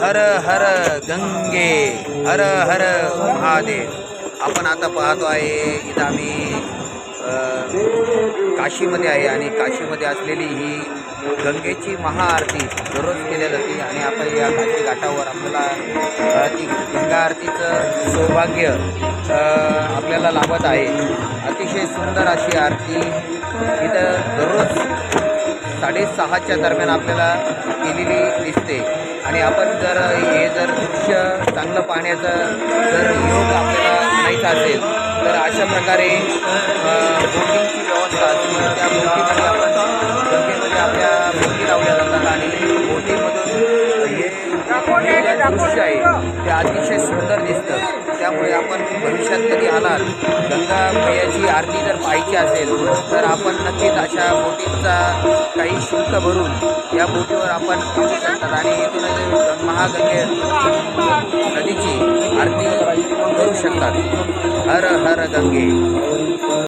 हर हर गंगे हर हर महादेव. आपण आता पाहतो आहे इथं आम्ही काशीमध्ये आहे आणि काशीमध्ये असलेली ही गंगेची महाआरती दररोज केली जाते आणि आपण या काशी घाटावर आपल्याला ती गंगा आरतीचं सौभाग्य आपल्याला लाभत आहे. अतिशय सुंदर अशी आरती इथं दररोज साडेसहाच्या दरम्यान आपल्याला केलेली दिसते. आणि आपण जर हे जर दृश्य चांगलं पाण्याचं जर योग आपल्याला माहीत असेल तर अशा प्रकारे बोटिंगची व्यवस्था असली त्या बोटिंग दृश्य आहे. ते अतिशय सुंदर दिसतं. त्यामुळे आपण भविष्यात कधी आलात गंगा मैयाची आरती जर पाहायची असेल तर आपण नक्कीच अशा बोटींचा काही शुल्क भरून या बोटीवर आपण थांबू शकतात. आणि इथूनच महागंगे नदीची आरती करू शकतात. हर हर गंगे.